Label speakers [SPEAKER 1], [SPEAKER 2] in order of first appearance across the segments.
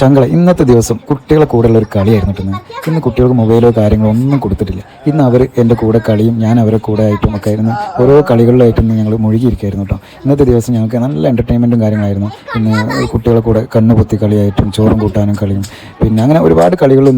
[SPEAKER 1] ചങ്കള. ഇന്നത്തെ ദിവസം കുട്ടികളെ കൂടെയുള്ള ഒരു കളിയായിരുന്നു കിട്ടുന്നത് ഇന്ന്. കുട്ടികൾക്ക് മൊബൈലോ കാര്യങ്ങളോ ഒന്നും കൊടുത്തിട്ടില്ല. ഇന്ന് അവർ എന്റെ കൂടെ കളിയും ഞാൻ അവരെ കൂടെ ആയിട്ടും ഒക്കെ ആയിരുന്നു. ഓരോ കളികളിലായിട്ടും ഞങ്ങൾ മുഴുകിയിരിക്കുകയായിരുന്നു കേട്ടോ. ഇന്നത്തെ ദിവസം ഞങ്ങൾക്ക് നല്ല എന്റർടൈൻമെന്റും കാര്യങ്ങളായിരുന്നു. ഇന്ന് കുട്ടികളെ കൂടെ കണ്ണുപൊത്തി കളിയായിട്ടും ചോറും കൂട്ടാനും കളിയും. പിന്നെ അങ്ങനെ ഒരുപാട് കളികൾ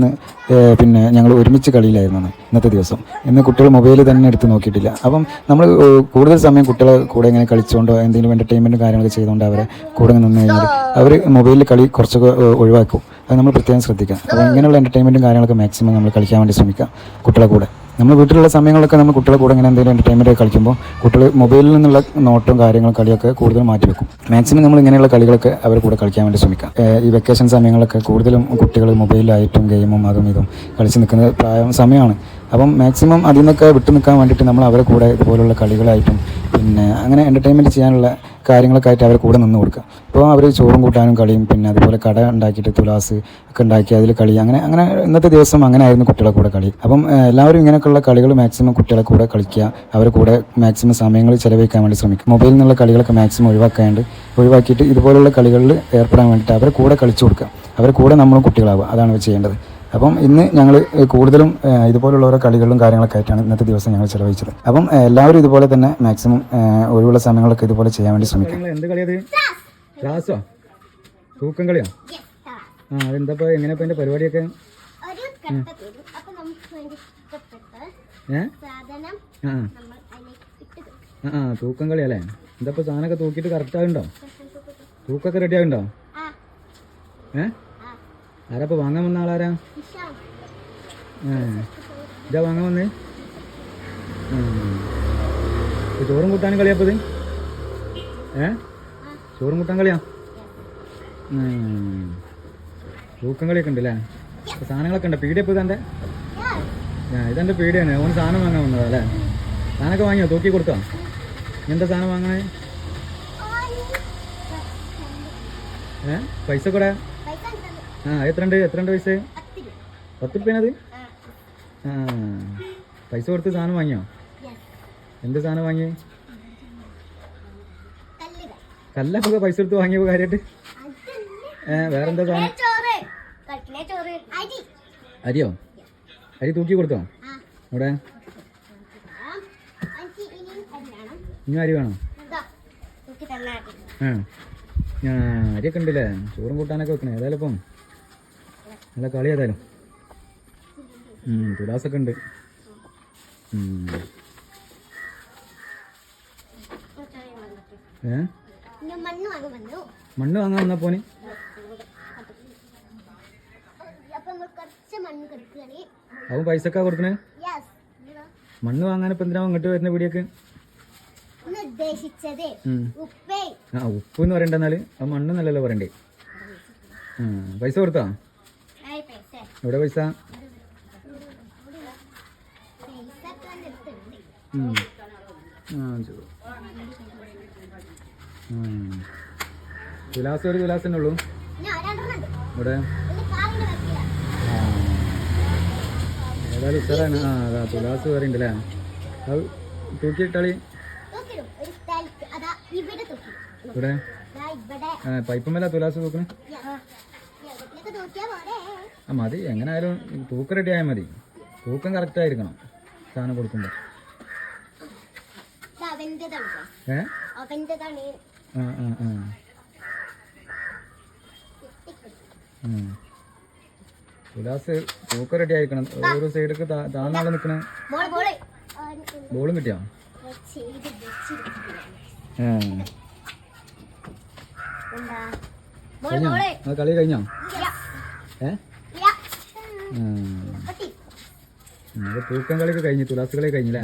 [SPEAKER 1] പിന്നെ ഞങ്ങൾ ഒരുമിച്ച് കളിയിലായിരുന്നു ഇന്നത്തെ ദിവസം. ഇന്ന് കുട്ടികൾ മൊബൈൽ തന്നെ എടുത്ത് നോക്കിയിട്ടില്ല. അപ്പം നമ്മൾ കൂടുതൽ സമയം കുട്ടികളെ കൂടെ ഇങ്ങനെ കളിച്ചുകൊണ്ടോ എന്തെങ്കിലും എന്റർടൈൻമെന്റും കാര്യങ്ങളൊക്കെ ചെയ്തുകൊണ്ട് അവരെ കൂടെ നിന്ന് കഴിഞ്ഞാൽ അവർ മൊബൈലിൽ കളി കുറച്ചൊക്കെ ഒഴിവാക്കും. അത് നമ്മൾ പ്രത്യേകം ശ്രദ്ധിക്കാം അപ്പോൾ ഇങ്ങനെയുള്ള എന്റർടൈൻമെന്റും കാര്യങ്ങളൊക്കെ മാക്സിമം നമ്മൾ കളിക്കാൻ വേണ്ടി ശ്രമിക്കാം കുട്ടികളെ കൂടെ. നമ്മൾ വീട്ടിലുള്ള സമയങ്ങളൊക്കെ നമ്മൾ കുട്ടികളെ കൂടെ ഇങ്ങനെ എന്തെങ്കിലും എന്റർടൈൻമെന്റ് കളിക്കുമ്പോൾ കുട്ടികൾ മൊബൈലിൽ നിന്നുള്ള നോട്ടും കാര്യങ്ങളും കളിയൊക്കെ കൂടുതൽ മാറ്റി വെക്കും. മാക്സിമം നമ്മൾ ഇങ്ങനെയുള്ള കളികളൊക്കെ അവരുടെ കൂടെ കളിക്കാൻ വേണ്ടി ശ്രമിക്കാം. ഈ വെക്കേഷൻ സമയങ്ങളൊക്കെ കൂടുതലും കുട്ടികൾ മൊബൈലായിട്ടും ഗെയിമും അതും ഇതും കളിച്ച് നിൽക്കുന്ന പ്രായം സമയമാണ് അപ്പം മാക്സിമം അതിൽ നിന്നൊക്കെ വിട്ടു നിൽക്കാൻ വേണ്ടിയിട്ട് നമ്മൾ അവരെ കൂടെ ഇതുപോലുള്ള കളികളായിട്ടും പിന്നെ അങ്ങനെ എന്റർടൈൻമെന്റ് ചെയ്യാനുള്ള കാര്യങ്ങളൊക്കെ ആയിട്ട് അവർ കൂടെ നിന്ന് കൊടുക്കുക. അപ്പോൾ അവർ ചോറും കൂട്ടാനും കളിയും പിന്നെ അതുപോലെ കട ഉണ്ടാക്കിയിട്ട് തുലാസ് ഒക്കെ ഉണ്ടാക്കി അതിൽ കളി അങ്ങനെ അങ്ങനെ ഇന്നത്തെ ദിവസം അങ്ങനെ ആയിരുന്നു കുട്ടികളെ കൂടെ കളി. അപ്പം എല്ലാവരും ഇങ്ങനെയൊക്കെയുള്ള കളികൾ മാക്സിമം കുട്ടികളെ കൂടെ കളിക്കുക. അവരെ കൂടെ മാക്സിമം സമയങ്ങൾ ചിലവഴിക്കാൻ വേണ്ടി ശ്രമിക്കുക മൊബൈലിൽ നിന്നുള്ള കളികളൊക്കെ മാക്സിമം ഒഴിവാക്കാണ്ട് ഒഴിവാക്കിയിട്ട് ഇതുപോലുള്ള കളികളിൽ ഏർപ്പെടാൻ വേണ്ടിയിട്ട് അവരെ കൂടെ കളിച്ചു കൊടുക്കുക. അവരെ കൂടെ നമ്മളും കുട്ടികളാവുക. അതാണ് ചെയ്യേണ്ടത്. അപ്പം ഇന്ന് ഞങ്ങൾ കൂടുതലും ഇതുപോലുള്ള ഓരോ കളികളും കാര്യങ്ങളൊക്കെ ആയിട്ടാണ് ഇന്നത്തെ ദിവസം ഞങ്ങൾ ചിലവഴിച്ചത്. അപ്പം എല്ലാവരും ഇതുപോലെ തന്നെ മാക്സിമം ഒഴിവുള്ള സമയങ്ങളൊക്കെ ഇതുപോലെ ചെയ്യാൻ വേണ്ടി ശ്രമിക്കും.
[SPEAKER 2] എന്ത് കളിയത് ക്ലാസ്സോ? തൂക്കം കളിയോ? ആ അതെന്താ ഇപ്പൊ എങ്ങനെ ഇപ്പൊ എന്റെ പരിപാടിയൊക്കെ ആ തൂക്കം കളി അല്ലേ? എന്താ ഇപ്പൊ സാധനമൊക്കെ തൂക്കിയിട്ട് കറക്റ്റ് ആകുണ്ടോ തൂക്കൊക്കെ റെഡി ആകുണ്ടോ
[SPEAKER 3] ഏഹ്
[SPEAKER 2] ആരാ വാങ്ങാൻ വന്ന ആളാരാ? ഇതാ വാങ്ങാൻ വന്നേ. ചോറും കൂട്ടാനും കളിയാപ്പത് ഏ? ചോറും കൂട്ടാൻ കളിയാ. തൂക്കം കളിയൊക്കെ ഉണ്ട് അല്ലേ സാധനങ്ങളൊക്കെ ഉണ്ട്? പീടിയ ഇപ്പൊ ഇതെന്റെ ആ ഇതെന്റെ പീടിയാണ്. ഓൻ സാധനം വാങ്ങാൻ വന്നതാ അല്ലേ സാധനമൊക്കെ വാങ്ങിയോ? തൂക്കി കൊടുത്തോ? എന്താ സാധനം വാങ്ങണേ? ഏ? പൈസ കൂടെ. ആ എത്രണ്ട് എത്രണ്ട് പൈസ?
[SPEAKER 3] പത്ത്
[SPEAKER 2] റുപ്യനത്
[SPEAKER 3] ആ.
[SPEAKER 2] പൈസ കൊടുത്ത് സാധനം വാങ്ങിയോ? എന്ത് സാധനം വാങ്ങി? കല്ലൊക്കെ പൈസ കൊടുത്ത് വാങ്ങിയ കാര്യമായിട്ട് ഏ വേറെന്താ സാധനം? അരിയോ? അരി തൂക്കി കൊടുത്തോ? ഇവിടെ ഇനി അരി വേണോ. ആ അരിയൊക്കെ ഉണ്ടല്ലേ? ചോറും കൂട്ടാനൊക്കെ വെക്കണേ. ഏതായാലും ഇപ്പം നല്ല കളി ഏതായാലും. തുലാസൊക്കെ ഉണ്ട്. ഏ?
[SPEAKER 3] മണ്ണ് വാങ്ങി
[SPEAKER 2] മണ്ണ് വാങ്ങാൻ വന്നപ്പോന് അവൻ പൈസ കൊടുക്കണേ? മണ്ണ് വാങ്ങാൻ ഇപ്പൊ എന്തിനാ ഇങ്ങോട്ട് വരുന്ന പീടിയൊക്കെ.
[SPEAKER 3] ഉപ്പേ
[SPEAKER 2] എന്ന് പറയണ്ടെന്നാൽ. മണ്ണ് നല്ലല്ലോ പറയണ്ടേ. പൈസ കൊടുത്താ? എവിടെ പൈസ. തുലാസ് ഒരു തുലാസ് ഉള്ളൂ ഇവിടെ. ഏതായാലും ഉഷാറാണ് ആ അതാ തുലാസ് വേറെ അല്ലേ അത് തൂക്കിയിട്ടാളി
[SPEAKER 3] ഇവിടെ
[SPEAKER 2] പൈപ്പമല്ല തുലാസ് തൂക്കണേ ആ മതി. എങ്ങനെ ആയാലും തൂക്കം റെഡി ആയാൽ മതി. തൂക്കം കറക്റ്റ് ആയിരിക്കണം സാധനം കൊടുക്കുമ്പോൾ. ഏ? ആ തൂക്കം റെഡി ആയിരിക്കണം. ഓരോ സൈഡിലേക്ക് താഴ്ന്നാളെ നിൽക്കണ
[SPEAKER 3] ബോൾ
[SPEAKER 2] കിട്ടിയോ? ഏ. കഴിഞ്ഞോ? കളി കഴിഞ്ഞോ?
[SPEAKER 3] യാ,
[SPEAKER 2] തൂക്കം കളിയൊക്കെ കഴിഞ്ഞു തുലാസ് കളി കഴിഞ്ഞില്ലേ?